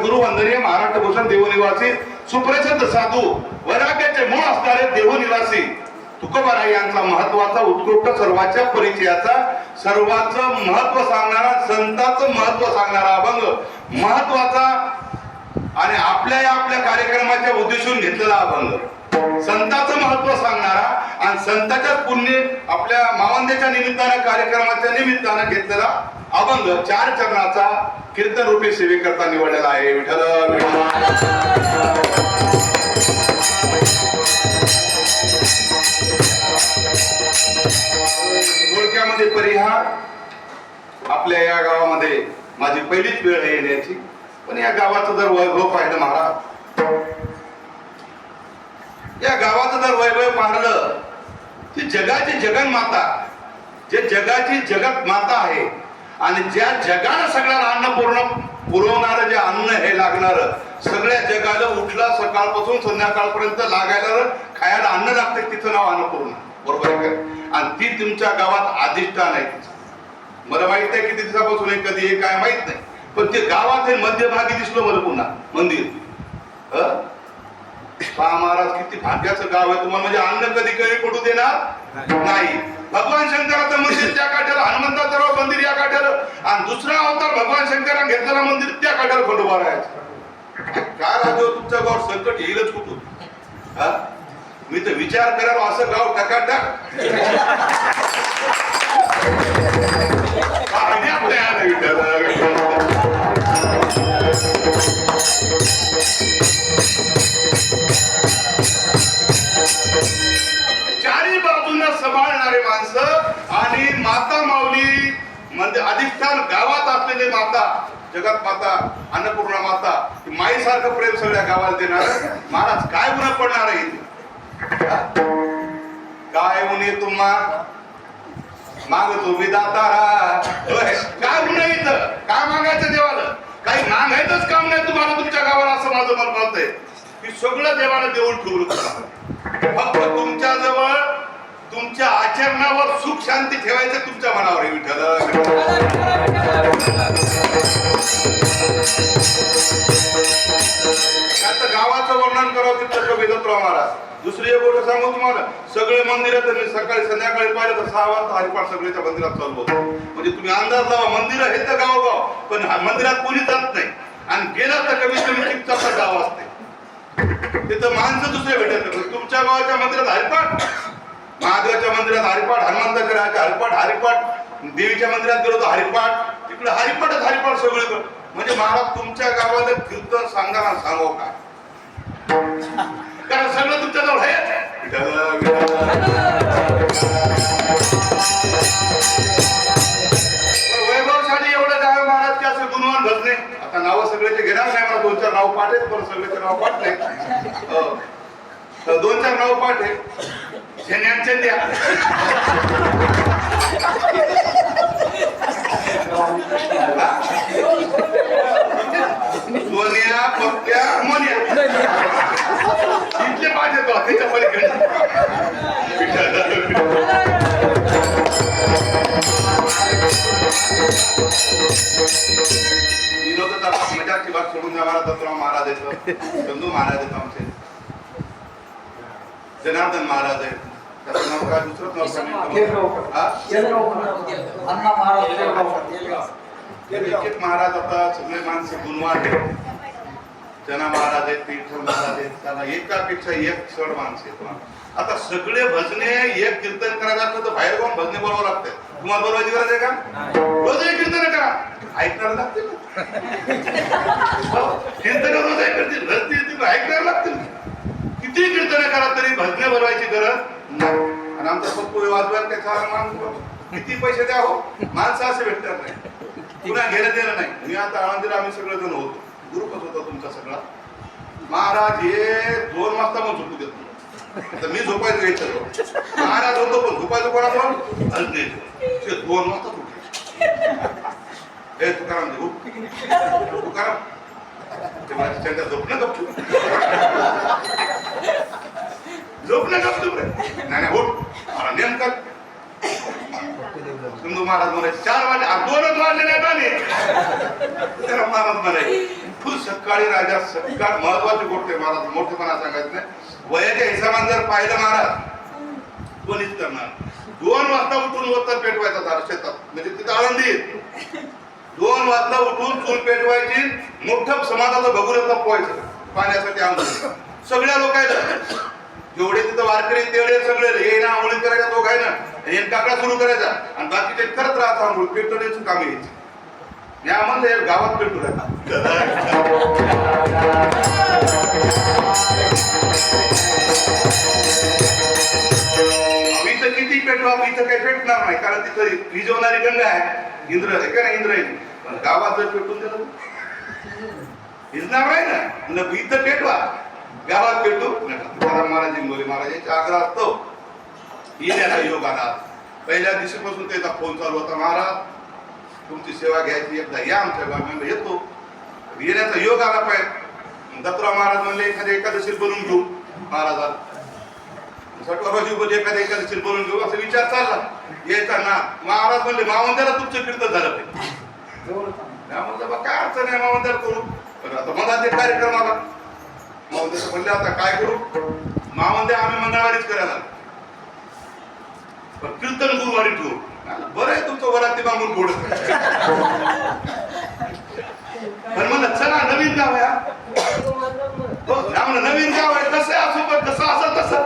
गुरु वंदनीय महाराष्ट्र भूषण देवनिवासी सुप्रसिद्ध साधू वैराग्याचे मूळ असणारे देवनिवासी तुकोबाराय यांचा महत्त्वाचा उत्कृष्ट सर्वाच्या परिचयाचा सर्वांच महत्त्व सांगणारा संतांचं महत्त्व सांगणारा अभंग महत्त्वाचा आणि आपल्या या आपल्या कार्यक्रमाच्या उद्देशून घेतलेला अभंग. संतांचं महत्त्व सांगणारा आणि संताच्या पुण्य आपल्या मावंद्याच्या निमित्तानं कार्यक्रमाच्या निमित्तानं घेतलेला अभंग चार चरणाचा कीर्तन रूपी सेवेकरता निवडलेला आहे. विठ्ठल विठ्ठल. थोडक्यामध्ये परिहार. आपल्या या गावामध्ये माझी पहिलीच वेळ आहे येण्याची. पण या गावाचं जर वैभव पाहिलं महाराज या गावाचं जर वैभव पाहिलं ती जगाची जगन्माता जे जगाची जगत माता आहे आणि ज्या जगाला सगळ्याला अन्न पूर्ण पुरवणारं जे अन्न हे लागणार सगळ्या जगाला उठला सकाळपासून संध्याकाळपर्यंत लागायला खायला अन्न लागते तिचं नाव अन्नपूर्ण बरोबर आहे का? आणि ती तुमच्या गावात अधिष्ठान आहे तिचं. मला माहीत नाही किती दिवसापासून आहे कधी हे काय माहीत नाही. पण ते गावात हे मध्यभागी दिसलो मला पुन्हा मंदिर. हं? पहा महाराज किती भाग्याचं गाव आहे. तुम्हाला म्हणजे अन्न कधी कधी पडू देणार? नाही. भगवान शंकराचं मंदिर त्या काठ्याला हनुमंताचं सर्व मंदिर या काठ्याला आणि दुसरा अवतार भगवान शंकरा घेतलेला मंदिर त्या काठ्याला खंडोबा राहायचं. काय राजो हो तुमच्या गावात? संकट येईलच कुठून? हा? मी तर विचार करावा असं गाव टकाटक बाजूंना सांभाळणारे माणसं आणि माता माऊली म्हणजे अधिष्ठान गावात असलेली माता जगत माता अन्नपूर्णा माता माईसारखं प्रेम सगळ्या गावाला देणार. महाराज काय गुन्हा पडणार आहे काय उन्हे तुम्हा? माग तुम्ही दातारा. काय गुन्हा इथं? काय मागायचं देवाला? काही मागायचंच काम नाही तुम्हाला तुमच्या गावाला असं माझं मन म्हणतंय. की सगळं देवाला देऊन ठेवलं फक्त तुमच्या जवळ तुमच्या आचरणावर सुख शांती ठेवायचं तुमच्या मनावर आहे विठ्ठल. आता गावाचं वर्णन करावं तिथं वेदत्राव महाराज दुसरी एक गोष्ट सांगू तुम्हाला. सगळे मंदिर मी सकाळी संध्याकाळी पाहिलं तर सहा वाजता हरिपाठ सगळ्याच्या मंदिरात चालू होतो. म्हणजे तुम्ही अंदाज लावा मंदिर हे तर गाव गाव पण मंदिरात कोणी जात नाही. आणि गेला तर कमीत कमी चिपचाचा गाव असते. तिथं माणसं दुसरे भेटत तुमच्या गावाच्या मंदिरात हरिपाठ महादेवाच्या मंदिरात हरिपाठ हनुमंताच्या राहायच्या हरिपाठ हरिपाठ देवीच्या मंदिरात गेलो तर हरिपाठ. तिकडे हरिपाठच हरिपाठ सगळीकडे. म्हणजे महाराज तुमच्या गावाला कीर्तन सांगा सांगो काय? कारण सगळं तुमच्याजवळ आहे. वैभवसाठी वैभवशाली एवढं गाव महाराज की असं गुणवान भजने आता नावं सगळ्याचे घेणार नाही मला दोन चार नाव पाठेत पण सगळ्याचे नाव पाठ नाही हो. दोन चार नाव पाठ आहे. झेन्यांचे द्या. सोन्या पक्क्या मोन्या इथले पाठ येतो त्याच्या पलीकडे. विनोद मजाची बात सोडून जाणार दत्तराव महाराज येतो चंदू महाराज येतो आमचे. जनार्दन महाराज आहेत. त्याचं नाव काय? दुसरंच नाव सांगितलं हा? अण्णा महाराज. आता सगळे माणसे गुणवान आहेत. जना महाराज आहेत विठ्ठल महाराज आहेत. एकापेक्षा एक सड माणसे आहेत. आता सगळे भजने एक कीर्तन करायला असलं तर बाहेर जाऊन भजने बरोबर लागते. तुम्हाला बरोबरची गरज आहे का? रोज एक कीर्तन करा ऐकणार लागतील ना. हो, कीर्तन रोज ऐकतील रस्ते ऐकणार लागतील. किती कीर्तन करा तरी भजने भरवायची गरज नाही आणि आमचा पप्पू वाजवायला काय चालला माणूस किती पैसे द्या हो? माणसं असे भेटणार नाही. पुन्हा घेणं देणं नाही. मी आता आळंदीला आम्ही सगळेजण होतो. ग्रुपच होता तुमचा सगळा. महाराज हे दोन वाजता पण झोपू देत तर मी झोपायचं घ्यायचं महाराज होतो पण झोपायचं पण हलते ते दोन वाजता झोपले हे तुकाराम देऊ. तुकाराम. ते माझ्या चंद्र झोपणं गप्प झोपणं गप्प तू नाही नाही उठ. मला महाराज चार वाजले दोनच वाजले नाही आले त्याला महाराज फुल सकाळी राजा सकाळ महत्वाची गोष्ट आहे. महाराज मोठेपणा सांगायचं नाही. वयाच्या हिशोबाने जर पाहिलं महाराज कोणीच करणार दोन वाजता उठून वत्तर पेटवायचा झाड शेतात. म्हणजे तिथं आनंदी दोन वाजता उठून चूल पेटवायची मोठं समाजाचं भगुरत्न पोहायचं. पाण्यासाठी आंदोलन सगळ्या लोकांचं. जेवढे तिथं वारकरी तेवढे सगळे हे ना आंघोळी करायचा तो काय ना? हे काकडा सुरू करायचा. आणि बाकीचे करत राहतो आंघोळ. पेटवण्याची कामे यायची या म्हणलं गावात पेटू इथं किती पेटवा इथं काही पेटणार नाही. कारण तिथं विजवणारी गंगा आहे. इंद्र आहे का ना इंद्र पण गावात जर पेटून दिलं हिजणार नाही ना? म्हणलं इथं पेटवा. गावात पेटू नका. तुकाराम महाराज इंगोले आग्रह असतो. येण्याचा योग आला पहिल्या दिवशीपासून त्याचा फोन चालू होता महाराज तुमची सेवा घ्यायची एकदा या आमच्या गावी येतो. येण्याचा योग आला पाहिजे दत्तराव महाराज म्हणले एखाद्या एकादशी बनवून घेऊ. महाराजाला सटवाराजी बोलले एखाद्या एकादशी बनवून घेऊ. असा विचार चालला. यायचा ना. महाराज म्हणले मावंद्याला तुमचं कीर्तन झालं पाहिजे. बा काय अडचण आहे मावंद्याला करू? पण आता मनात कार्यक्रम आला. मावंद्याचं म्हणले आता काय करू? मावंद्या आम्ही मंगळवारीच करायला. पण कीर्तन गुरुवारी ठेवू बरं आहे तुमचं वराती मागून गोड. पण म्हणलं चला नवीन गाव या हो, नवीन गाव आहे कसं असो पण तसं. असं तसं